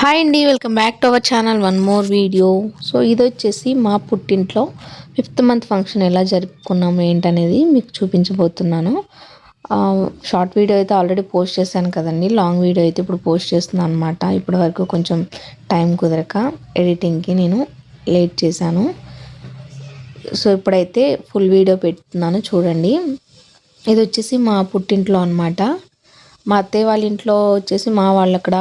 Hi అండి welcome back to our channel one more video so ఇది వచ్చేసి మా పుట్టింట్లో ఫిఫ్త్ మంత్ ఫంక్షన్ ఎలా జరుపుకున్నాము ఏంటనేది మీకు చూపించబోతున్నాను. షార్ట్ వీడియో అయితే ఆల్రెడీ పోస్ట్ చేశాను కదండి. లాంగ్ వీడియో అయితే ఇప్పుడు పోస్ట్ చేస్తున్నాను అనమాట ఇప్పటి వరకు కొంచెం టైం కుదరక ఎడిటింగ్కి నేను లేట్ చేశాను. సో ఇప్పుడైతే ఫుల్ వీడియో పెడుతున్నాను చూడండి. ఇది వచ్చేసి మా పుట్టింట్లో అనమాట మా అత్తయ్య వాళ్ళ ఇంట్లో వచ్చేసి మా వాళ్ళు అక్కడ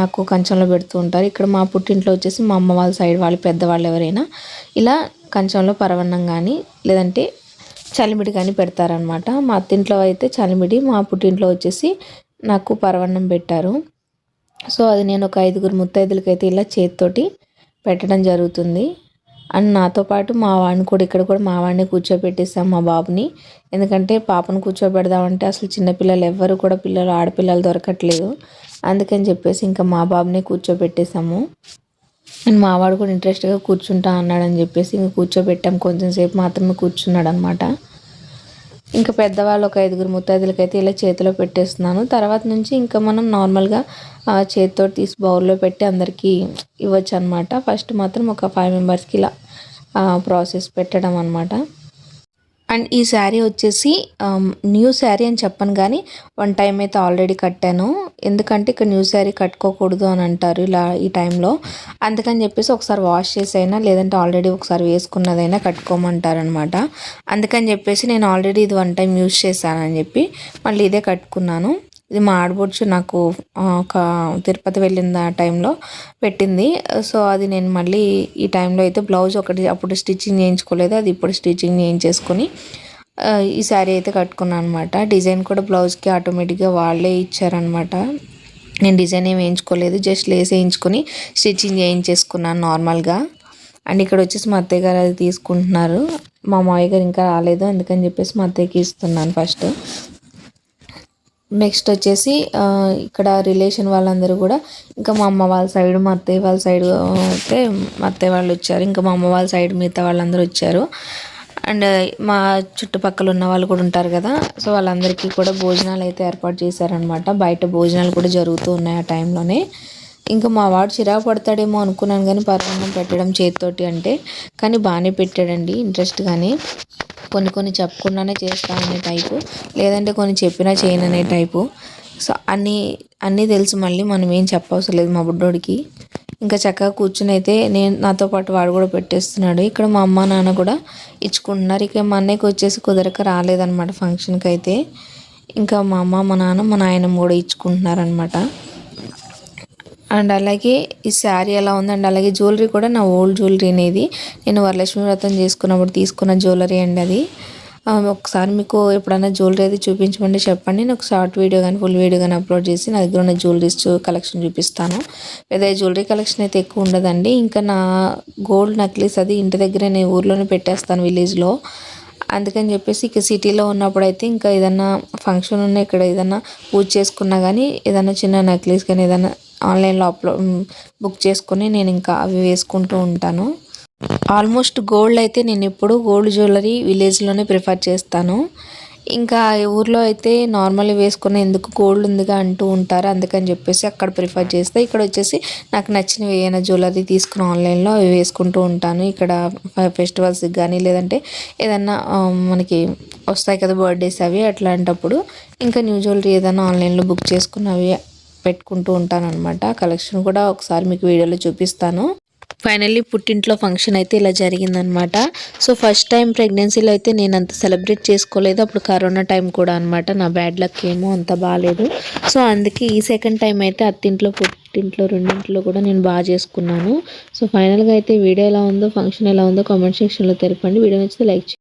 నాకు కంచంలో పెడుతూ ఉంటారు. ఇక్కడ మా పుట్టింట్లో వచ్చేసి మా అమ్మ వాళ్ళ సైడ్ వాళ్ళు పెద్దవాళ్ళు ఎవరైనా ఇలా కంచంలో పరవన్నం కానీ లేదంటే చలిమిడి కానీ పెడతారనమాట మా అత్తింట్లో అయితే చలిమిడి మా పుట్టింట్లో వచ్చేసి నాకు పరవన్నం పెట్టారు. సో అది నేను ఒక ఐదుగురు ముత్తైదులకైతే ఇలా చేతితోటి పెట్టడం జరుగుతుంది. అండ్ నాతో పాటు మా వాడిని కూడా ఇక్కడ కూడా మా వాడిని కూర్చోబెట్టేసాం మా బాబుని. ఎందుకంటే పాపను కూర్చోబెడదామంటే అసలు చిన్నపిల్లలు ఎవ్వరు కూడా పిల్లలు ఆడపిల్లలు దొరకట్లేదు. అందుకని చెప్పేసి ఇంకా మా బాబునే కూర్చోబెట్టేసాము అండ్ మావాడు కూడా ఇంట్రెస్ట్గా కూర్చుంటా అన్నాడని చెప్పేసి ఇంకా కూర్చోబెట్టాం. కొంచెం సేపు మాత్రమే కూర్చున్నాడు అనమాట ఇంకా పెద్దవాళ్ళు ఒక ఐదుగురు ముత్తైదులకైతే ఇలా చేతిలో పెట్టేస్తున్నాను. తర్వాత నుంచి ఇంకా మనం నార్మల్గా చేతితో తీసి బౌల్లో పెట్టి అందరికీ ఇవ్వచ్చు అనమాట ఫస్ట్ మాత్రం ఒక ఫైవ్ మెంబర్స్కి ఇలా ప్రాసెస్ పెట్టడం అనమాట అండ్ ఈ శారీ వచ్చేసి um, న్యూ శారీ అని చెప్పను కానీ వన్ టైం అయితే ఆల్రెడీ కట్టాను. ఎందుకంటే ఇక్కడ న్యూ శారీ కట్టుకోకూడదు అని అంటారు ఇలా ఈ టైంలో అందుకని చెప్పేసి ఒకసారి వాష్ చేసైనా లేదంటే ఆల్రెడీ ఒకసారి వేసుకున్నదైనా కట్టుకోమంటారు అనమాట అందుకని చెప్పేసి నేను ఆల్రెడీ ఇది వన్ టైం యూస్ చేశానని చెప్పి మళ్ళీ ఇదే కట్టుకున్నాను. ఇది మా నాకు ఒక తిరుపతి వెళ్ళిన టైంలో పెట్టింది. సో అది నేను మళ్ళీ ఈ టైంలో అయితే బ్లౌజ్ ఒకటి అప్పుడు స్టిచ్చింగ్ చేయించుకోలేదు. అది ఇప్పుడు స్టిచ్చింగ్ చేయించేసుకొని ఈ శారీ అయితే కట్టుకున్నాను అనమాట డిజైన్ కూడా బ్లౌజ్కి ఆటోమేటిక్గా వాళ్ళే ఇచ్చారనమాట నేను డిజైన్ ఏం వేయించుకోలేదు. జస్ట్ లేస్ వేయించుకొని స్టిచ్చింగ్ చేయించేసుకున్నాను నార్మల్గా. అండ్ ఇక్కడ వచ్చేసి మా అత్తయ్య గారు అది తీసుకుంటున్నారు. మా మావయ్య గారు ఇంకా రాలేదు. అందుకని చెప్పేసి మా అత్తయ్యకి ఇస్తున్నాను ఫస్ట్. నెక్స్ట్ వచ్చేసి ఇక్కడ రిలేషన్ వాళ్ళందరూ కూడా ఇంకా మా అమ్మ వాళ్ళ సైడ్ మా అత్తయ్య వాళ్ళ సైడ్ అయితే మా అత్తయ్య వాళ్ళు వచ్చారు. ఇంకా మా అమ్మ వాళ్ళ సైడ్ మిగతా వాళ్ళందరూ వచ్చారు. అండ్ మా చుట్టుపక్కల ఉన్న వాళ్ళు కూడా ఉంటారు కదా సో వాళ్ళందరికీ కూడా భోజనాలు అయితే ఏర్పాటు చేశారనమాట బయట భోజనాలు కూడా జరుగుతూ ఉన్నాయి ఆ టైంలోనే ఇంకా మా వాడు చిరాకు పడతాడేమో అనుకున్నాను కానీ పరమాన్నం పెట్టడం చేతితోటి అంటే. కానీ బాగానే పెట్టాడండి ఇంట్రెస్ట్గానే కొన్ని కొన్ని చెప్పకుండానే చేస్తా అనే టైపు లేదంటే కొన్ని చెప్పినా చేయను అనే టైపు సో అన్నీ అన్నీ తెలుసు మళ్ళీ మనం ఏం చెప్పవసరం లేదు మా బుడ్డోడికి. ఇంకా చక్కగా కూర్చుని అయితే నేను నాతో పాటు వాడు కూడా పెట్టేస్తున్నాడు. ఇక్కడ మా అమ్మ నాన్న కూడా ఇచ్చుకుంటున్నారు. ఇక మా అన్నయ్యకి వచ్చేసి కుదరక రాలేదన్నమాట ఫంక్షన్కి అయితే. ఇంకా మా అమ్మ మా నాన్న మా నాయనమ్మ కూడా ఇచ్చుకుంటున్నారనమాట అండ్ అలాగే ఈ శారీ ఎలా ఉందండి అలాగే జ్యువెలరీ కూడా నా ఓల్డ్ జ్యువెలరీ అనేది. నేను వరలక్ష్మి వ్రతం చేసుకున్నప్పుడు తీసుకున్న జ్యువెలరీ అండి అది. ఒకసారి మీకు ఎప్పుడైనా జ్యువెలరీ అది చూపించమంటే చెప్పండి. నేను ఒక షార్ట్ వీడియో కానీ ఫుల్ వీడియో కానీ అప్లోడ్ చేసి నా దగ్గర ఉన్న జ్యువెలరీస్ కలెక్షన్ చూపిస్తాను. పెద్ద జ్యువెలరీ కలెక్షన్ అయితే ఎక్కువ ఉండదండి. ఇంకా నా గోల్డ్ నెక్లెస్ అది ఇంటి దగ్గర నేను ఊర్లోనే పెట్టేస్తాను విలేజ్లో. అందుకని చెప్పేసి ఇక సిటీలో ఉన్నప్పుడు అయితే ఇంకా ఏదన్నా ఫంక్షన్ ఉన్న ఇక్కడ ఏదన్నా పూజ చేసుకున్నా కానీ ఏదన్నా చిన్న నెక్లెస్ కానీ ఏదన్నా ఆన్లైన్లో అప్లో బుక్ చేసుకొని నేను ఇంకా అవి వేసుకుంటూ ఉంటాను. ఆల్మోస్ట్ గోల్డ్ అయితే నేను ఎప్పుడు గోల్డ్ జ్యువెలరీ విలేజ్లోనే ప్రిఫర్ చేస్తాను. ఇంకా ఊర్లో అయితే నార్మల్ వేసుకునే ఎందుకు గోల్డ్ ఉందిగా అంటూ ఉంటారు. అందుకని చెప్పేసి అక్కడ ప్రిఫర్ చేస్తే ఇక్కడ వచ్చేసి నాకు నచ్చినవి ఏమైనా జ్యువెలరీ తీసుకుని ఆన్లైన్లో అవి వేసుకుంటూ ఉంటాను. ఇక్కడ ఫెస్టివల్స్కి కానీ లేదంటే ఏదన్నా um, మనకి వస్తాయి కదా బర్త్డేస్ అవి అట్లాంటప్పుడు ఇంకా న్యూ జ్యువెలరీ ఏదైనా ఆన్లైన్లో బుక్ చేసుకున్నవి పెట్టుకుంటూ ఉంటాను అనమాట కలెక్షన్ కూడా ఒకసారి మీకు వీడియోలో చూపిస్తాను. ఫైనల్లీ పుట్టింట్లో ఫంక్షన్ అయితే ఇలా జరిగిందనమాట. సో ఫస్ట్ టైం ప్రెగ్నెన్సీలో అయితే నేను అంత సెలబ్రేట్ చేసుకోలేదు. అప్పుడు కరోనా టైం కూడా అనమాట. నా బ్యాడ్ లక్ ఏమో అంత బాగాలేదు సో అందుకే ఈ సెకండ్ టైం అయితే అత్తింట్లో పుట్టింట్లో రెండింట్లో కూడా నేను బాగా చేసుకున్నాను. సో ఫైనల్గా అయితే వీడియో ఎలా ఉందో ఫంక్షన్ ఎలా ఉందో కామెంట్ సెక్షన్లో తెలపండి. వీడియో నచ్చితే లైక్